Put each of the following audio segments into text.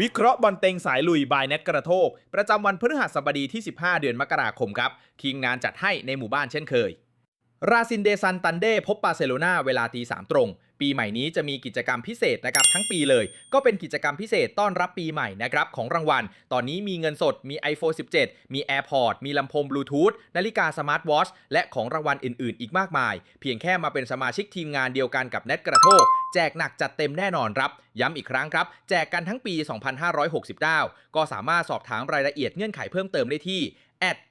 วิเคราะห์บอลเต็งสายลุยบายเน็ตกระโทก ประจำวันพฤหัสบดีที่ 15 เดือนมกราคมครับ ทีมงานจัดให้ในหมู่บ้านเช่นเคย ราซินเดซันตันเดพบบาร์เซโลนาเวลาตีสามตรง ปีใหม่นี้จะมีกิจกรรมพิเศษนะครับทั้งปีเลย ก็เป็นกิจกรรมพิเศษต้อนรับปีใหม่นะครับของรางวัล ตอนนี้มีเงินสดมี iPhone 17 มี AirPod มีลำโพงบลูทูธนาฬิกาสมาร์ทวอชและของรางวัลอื่น ๆ อีกมากมาย เพียงแค่มาเป็นสมาชิกทีมงานเดียวกันกับเน็ตกระโทกแจกหนักจัดเต็มแน่นอนครับ ย้ำอีกครั้งครับ แจกกันทั้งปี 2569 ก็สามารถสอบถามรายละเอียดเงื่อนไขเพิ่มเติมได้ที่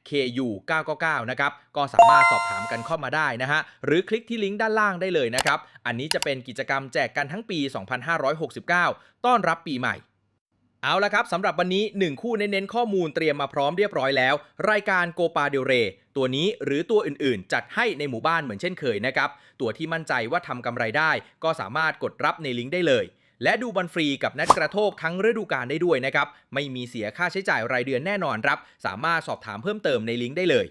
@ku999 นะครับก็สามารถสอบถามกันเข้ามาได้นะฮะหรือคลิกที่ลิงก์ด้านล่างได้เลยนะครับ อันนี้จะเป็นกิจกรรมแจกกันทั้งปี 2569 ต้อนรับปีใหม่เอาละครับสำหรับวันนี้ 1 คู่เน้นๆข้อมูลเตรียมมาพร้อมเรียบร้อยแล้ว รายการโกปาเดเร ตัวนี้หรือตัวอื่นๆ จัดให้ในหมู่บ้านเหมือนเช่นเคยนะครับ ตัวที่มั่นใจว่าทำกำไรได้ ก็สามารถกดรับในลิงก์ได้เลย และดูบอลฟรีกับนัดกระโทกทั้งฤดูกาลได้ด้วยนะครับ ไม่มีเสียค่าใช้จ่ายรายเดือนแน่นอนครับ สามารถสอบถามเพิ่มเติมในลิงก์ได้เลย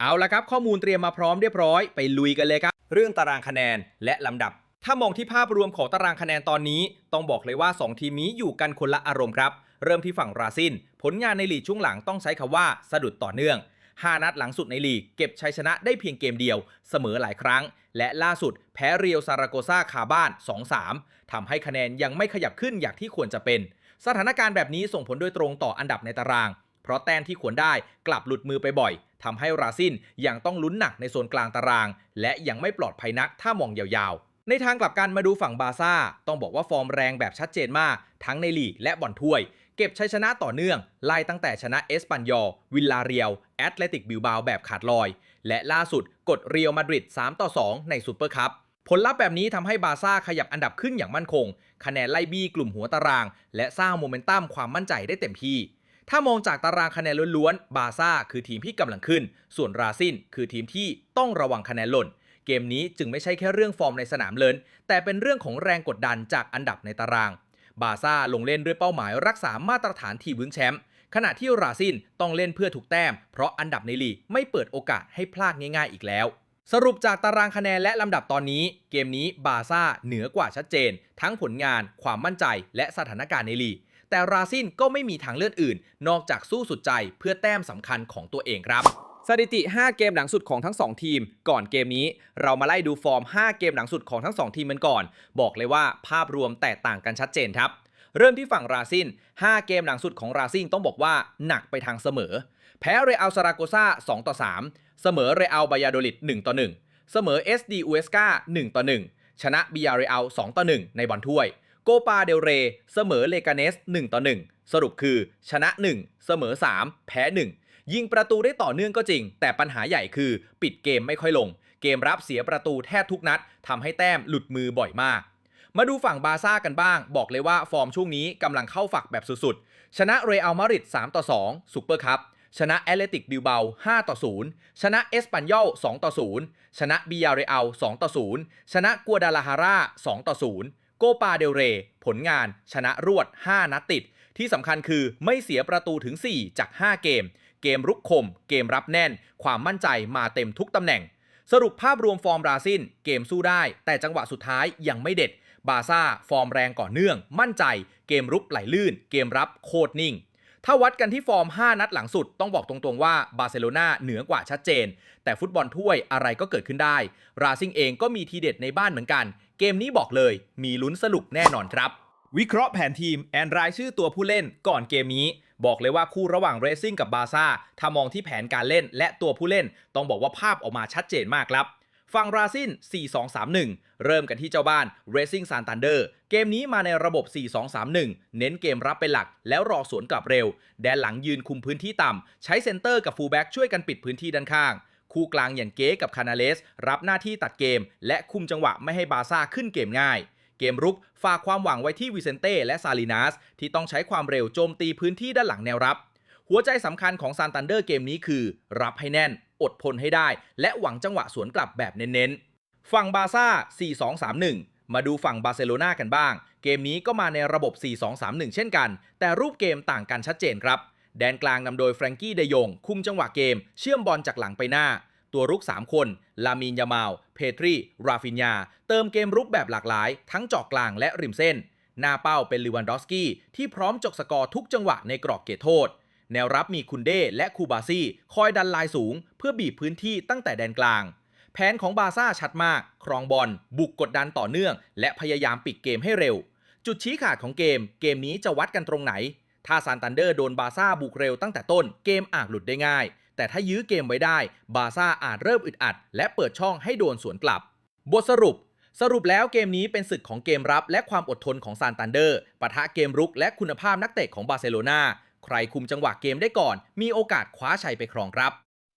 เอาละครับ ข้อมูลเตรียมมาพร้อมเรียบร้อยไปลุยกันเลยครับ เรื่องตารางคะแนนและลำดับ ถ้ามองที่ภาพรวมของตารางคะแนนตอนนี้ ต้องบอกเลยว่า 2 ทีมนี้อยู่กันคนละอารมณ์ครับ เริ่มที่ฝั่งราซิน ผลงานในลีกช่วงหลังต้องใช้คำว่าสะดุดต่อเนื่อง5นัดหลังสุดในลีกเก็บชัยชนะได้เพียงเกมเดียว เสมอหลายครั้ง และล่าสุดแพ้เรียวซาราโกซาคาบ้าน 2-3 ทำให้คะแนนยังไม่ขยับขึ้นอย่างที่ควรจะเป็น สถานการณ์แบบนี้ส่งผลโดยตรงต่ออันดับในตาราง เพราะแต้มที่ควรได้กลับหลุดมือไปบ่อยทำให้ราซินยังต้องลุ้นหนักในโซนกลางตาราง และยังไม่ปลอดภัยนักถ้ามองยาวๆ ในทางกลับกันมาดูฝั่งบาซ่า ต้องบอกว่าฟอร์มแรงแบบชัดเจนมาก ทั้งในลีกและบอลถ้วย เก็บชัยชนะต่อเนื่อง ไล่ตั้งแต่ชนะเอสปันยอวิลลาเรียลแอตเลติกบิลบาแบบขาดลอย และล่าสุดกดเรียลมาดริด3ต่อ 2 ในซูเปอร์คัพผลลัพธ์แบบนี้ทำให้บาซ่าขยับอันดับขึ้นอย่างมั่นคง คะแนนไล่บี้กลุ่มหัวตาราง และสร้างโมเมนตัมความมั่นใจได้เต็มที่ ถ้ามองจากตารางคะแนนล้วนๆ บาซ่าคือทีมที่กำลังขึ้น ส่วนราซินคือทีมที่ต้องระวังคะแนนหล่น เกมนี้จึงไม่ใช่แค่เรื่องฟอร์มในสนามเลินแต่เป็นเรื่องของแรงกดดันจากอันดับในตาราง บาซ่าลงเล่นด้วยเป้าหมายรักษามาตรฐานทีมวิ้งแชมป์ขณะที่ราซินต้องเล่นเพื่อถูกแต้ม เพราะอันดับในลีกไม่เปิดโอกาสให้พลาดง่าย ๆ อีกแล้ว สรุปจากตารางคะแนนและลำดับตอนนี้ เกมนี้บาซ่าเหนือกว่าชัดเจน ทั้งผลงาน ความมั่นใจ และสถานการณ์ในลีกแต่ราซินก็ไม่มีทางเลือกอื่น นอกจากสู้สุดใจเพื่อแต้มสำคัญของตัวเองครับ สถิติ 5 เกมหลังสุดของทั้ง 2 ทีม ก่อนเกมนี้เรามาไล่ดูฟอร์ม 5 เกมหลังสุดของทั้ง 2 ทีมกันก่อน บอกเลยว่าภาพรวมแตกต่างกันชัดเจนครับ เริ่มที่ฝั่งราซิน 5 เกมหลังสุดของราซินต้องบอกว่าหนักไปทางเสมอ แพ้เรอัลซาราโกซา2ต่อ3 เสมอเรอัลบายาโดลิด1ต่อ1 เสมอ SD อูเอสกา1ต่อ1 ชนะบิยาเรอัล2ต่อ1ในบอลถ้วยโกปาเดลเร เสมอเลกาเนส1ต่อ1สรุปคือชนะ 1 เสมอ 3 แพ้ 1 ยิงประตูได้ต่อเนื่องก็จริง แต่ปัญหาใหญ่คือปิดเกมไม่ค่อยลง เกมรับเสียประตูแทบทุกนัดทำให้แต้มหลุดมือบ่อยมาก มาดูฝั่งบาซ่ากันบ้าง บอกเลยว่าฟอร์มช่วงนี้กำลังเข้าฝักแบบสุดๆ ชนะเรอัลมาดริด3ต่อ2ซุปเปอร์คัพชนะแอตเลติกบิลเบา5ต่อ0ชนะเอสปันยอล2ต่อ0ชนะบิยาเรอัล2ต่อ0ชนะกัวดาลาฮาร่า2ต่อ0โกปาเดลเร ผลงานชนะรวด 5 นัดติด ที่สำคัญคือไม่เสียประตูถึง 4 จาก 5 เกม เกมรุกคม เกมรับแน่น ความมั่นใจมาเต็มทุกตำแหน่ง สรุปภาพรวมฟอร์มราซินเกมสู้ได้ แต่จังหวะสุดท้ายยังไม่เด็ด บาซ่าฟอร์มแรงก่อนเนื่อง มั่นใจ เกมรุกไหลลื่น เกมรับโคตรนิ่งถ้าวัดกันที่ฟอร์ม 5 นัดหลังสุด ต้องบอกตรงๆว่าบาร์เซโลนาเหนือกว่าชัดเจน แต่ฟุตบอลถ้วยอะไรก็เกิดขึ้นได้ ราซิงเองก็มีทีเด็ดในบ้านเหมือนกัน เกมนี้บอกเลย มีลุ้นสนุกแน่นอนครับ วิเคราะห์แผนทีม แอนรายชื่อตัวผู้เล่นก่อนเกมนี้ บอกเลยว่าคู่ระหว่างเรซิ่งกับบาซ่าถ้ามองที่แผนการเล่นและตัวผู้เล่นต้องบอกว่าภาพออกมาชัดเจนมากครับฝั่งราซิน 4-2-3-1 เริ่มกันที่เจ้าบ้าน Racing Santander เกมนี้มาในระบบ 4-2-3-1 เน้นเกมรับเป็นหลัก แล้วรอสวนกลับเร็ว แดนหลังยืนคุมพื้นที่ต่ำ ใช้เซนเตอร์กับฟูลแบ็กช่วยกันปิดพื้นที่ด้านข้าง คู่กลางอย่างเก๊กับคานาเลส รับหน้าที่ตัดเกม และคุมจังหวะไม่ให้บาซ่าขึ้นเกมง่าย กมรุก ฝากความหวังไว้ที่วิเซนเต้และซาลินาสที่ต้องใช้ความเร็วโจมตีพื้นที่ด้านหลังแนวรับ หัวใจสำคัญของซานตันเดอร์เกมนี้คือ รับให้แน่น อดทนให้ได้ และหวังจังหวะสวนกลับแบบเน้นๆ ฝั่งบาซ่า 4-2-3-1 มาดูฝั่งบาร์เซโลนากันบ้าง เกมนี้ก็มาในระบบ 4-2-3-1 เช่นกัน แต่รูปเกมต่างกันชัดเจนครับ แดนกลางนำโดยแฟรงกี้เดยง คุมจังหวะเกม เชื่อมบอลจากหลังไปหน้า ตัวรุก 3 คน ลามินยามาล เพทรี ราฟินยา เติมเกมรุกแบบหลากหลาย ทั้งเจาะกลางและริมเส้น หน้าเป้าเป็นลิวันดอสกี้ ที่พร้อมจกสกอร์ทุกจังหวะในกรอบเขตโทษ แนวรับมีคุนเดและคูบาซี่ คอยดันลายสูง เพื่อบีบพื้นที่ตั้งแต่แดนกลาง แผนของบาซ่าชัดมาก ครองบอล บุกกดดันต่อเนื่อง และพยายามปิดเกมให้เร็ว จุดชี้ขาดของเกม เกมนี้จะวัดกันตรงไหนถ้าซานตันเดอร์โดนบาซ่าบุกเร็วตั้งแต่ต้นเกมอาจหลุดได้ง่าย แต่ถ้ายื้อเกมไว้ได้ บาร์ซ่าอาจเริ่มอึดอัด และเปิดช่องให้โดนสวนกลับ บทสรุป สรุปแล้วเกมนี้เป็นศึกของเกมรับ และความอดทนของซานตันเดอร์ปะทะเกมรุกและคุณภาพนักเตะของบาร์เซโลนาใครคุมจังหวะเกมได้ก่อน มีโอกาสคว้าชัยไปครองครับ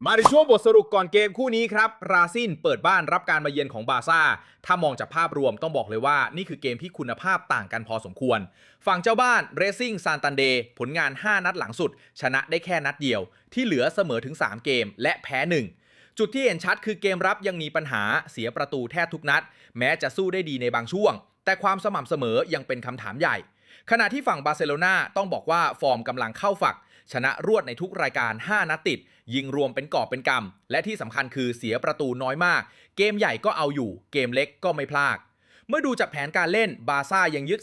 มาในช่วงบทสรุปก่อนเกมคู่นี้ครับ ราซินเปิดบ้านรับการมาเยือนของบาร์ซ่า ถ้ามองจากภาพรวมต้องบอกเลยว่า นี่คือเกมที่คุณภาพต่างกันพอสมควร ฝั่งเจ้าบ้านเรซิ่งซานตันเดผลงาน 5 นัดหลังสุด ชนะได้แค่นัดเดียว ที่เหลือเสมอถึง 3 เกมและแพ้ 1 จุดที่เห็นชัดคือเกมรับยังมีปัญหาเสียประตูแทบทุกนัด แม้จะสู้ได้ดีในบางช่วง แต่ความสม่ำเสมอยังเป็นคำถามใหญ่ ขณะที่ฝั่งบาร์เซโลนาต้องบอกว่าฟอร์มกำลังเข้าฝัก ชนะรวดในทุกรายการ 5 นัดติด ยิงรวมเป็นกอบเป็นกำและที่สำคัญคือเสียประตูน้อยมาก เกมใหญ่ก็เอาอยู่ เกมเล็กก็ไม่พลาดเมื่อดูจากแผนการเล่นบาซ่ายังยึด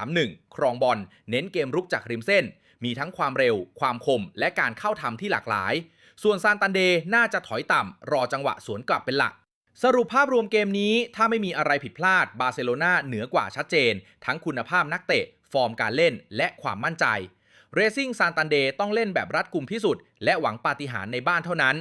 4-2-3-1 ครองบอลเน้นเกมรุกจากริมเส้น มีทั้งความเร็ว ความคม และการเข้าทำที่หลากหลาย ส่วนซานตันเดน่าจะถอยต่ำ รอจังหวะสวนกลับเป็นหลัก สรุปภาพรวมเกมนี้ถ้าไม่มีอะไรผิดพลาด บาร์เซโลนาเหนือกว่าชัดเจน ทั้งคุณภาพนักเตะ ฟอร์มการเล่น และความมั่นใจ เรซิ่งซานตันเดต้องเล่นแบบรัดกุมที่สุด และหวังปาฏิหาริย์ในบ้านเท่านั้น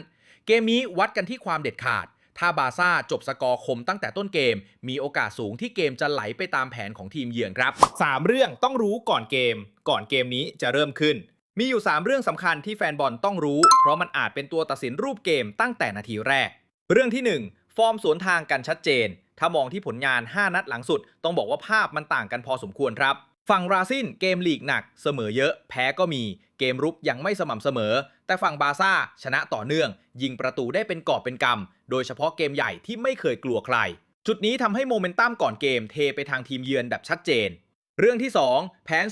เกมนี้วัดกันที่ความเด็ดขาด ถ้าบาซ่าจบสกอร์คมตั้งแต่ต้นเกม มีโอกาสสูงที่เกมจะไหลไปตามแผนของทีมเยือนครับ 3 เรื่องต้องรู้ก่อนเกม ก่อนเกมนี้จะเริ่มขึ้น มีอยู่ 3 เรื่องสำคัญที่แฟนบอลต้องรู้ เพราะมันอาจเป็นตัวตัดสินรูปเกมตั้งแต่นาทีแรก เรื่องที่ 1 ฟอร์มสวนทางกันชัดเจน ถ้ามองที่ผลงาน 5 นัดหลังสุด ต้องบอกว่าภาพมันต่างกันพอสมควรครับ ฝั่งราซินเกมลีกหนักเสมอเยอะ แพ้ก็มีเกมรุกยังไม่สม่ำเสมอ แต่ฝั่งบาซ่าชนะต่อเนื่อง ยิงประตูได้เป็นกอบเป็นกำ โดยเฉพาะเกมใหญ่ที่ไม่เคยกลัวใคร จุดนี้ทำให้โมเมนตัมก่อนเกมเทไปทางทีมเยือนแบบชัดเจน เรื่องที่ 2 แผน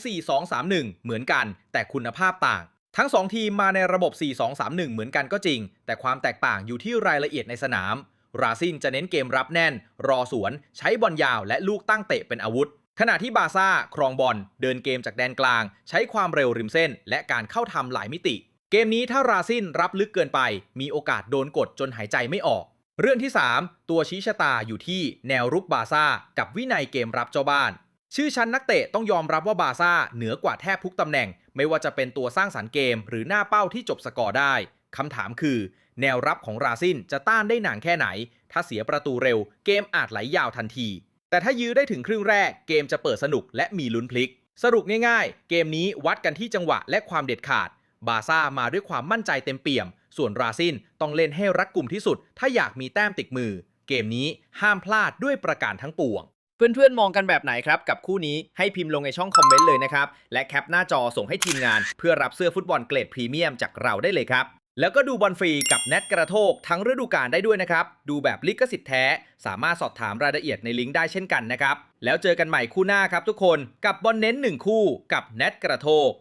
4-2-3-1 เหมือนกัน แต่คุณภาพต่าง ทั้ง 2 ทีมมาในระบบ 4-2-3-1 เหมือนกันก็จริง แต่ความแตกต่างอยู่ที่รายละเอียดในสนาม ราซินจะเน้นเกมรับแน่น รอสวน ใช้บอลยาวและลูกตั้งเตะเป็นอาวุธ ขณะที่บาซ่าครองบอลเดินเกมจากแดนกลาง ใช้ความเร็วริมเส้น และการเข้าทำหลายมิติ เกมนี้ถ้าราซินรับลึกเกินไป มีโอกาสโดนกดจนหายใจไม่ออก เรื่องที่ 3 ตัวชี้ชะตาอยู่ที่แนวรุกบาซ่ากับวินัยเกมรับเจ้าบ้าน ชื่อชั้นนักเตะต้องยอมรับว่าบาซ่าเหนือกว่าแทบทุกตำแหน่ง ไม่ว่าจะเป็นตัวสร้างสรรค์เกม หรือหน้าเป้าที่จบสกอร์ได้คำถามคือ แนวรับของราซินจะต้านได้นานแค่ไหน ถ้าเสียประตูเร็ว เกมอาจไหลยาวทันที แต่ถ้ายื้อได้ถึงครึ่งแรกเกมจะเปิดสนุกและมีลุ้นพลิก สรุปง่ายๆ เกมนี้วัดกันที่จังหวะและความเด็ดขาด บาซ่ามาด้วยความมั่นใจเต็มเปี่ยม ส่วนราซินต้องเล่นให้รัดกุมที่สุด ถ้าอยากมีแต้มติดมือ เกมนี้ห้ามพลาดด้วยประการทั้งปวง เพื่อนๆ มองกันแบบไหนครับ กับคู่นี้ให้พิมพ์ลงในช่องคอมเมนต์เลยนะครับ และแคปหน้าจอส่งให้ทีมงาน เพื่อรับเสื้อฟุตบอลเกรดพรีเมียมจากเราได้เลยครับ แล้วก็ดูบอลฟรีกับแนทกระโทกทั้งฤดูกาลได้ด้วยนะครับ ดูแบบลิขสิทธิ์แท้ สามารถสอบถามรายละเอียดในลิงก์ได้เช่นกันนะครับ แล้วเจอกันใหม่คู่หน้าครับทุกคนกับบอลเน้นหนึ่งคู่กับแนทกระโทก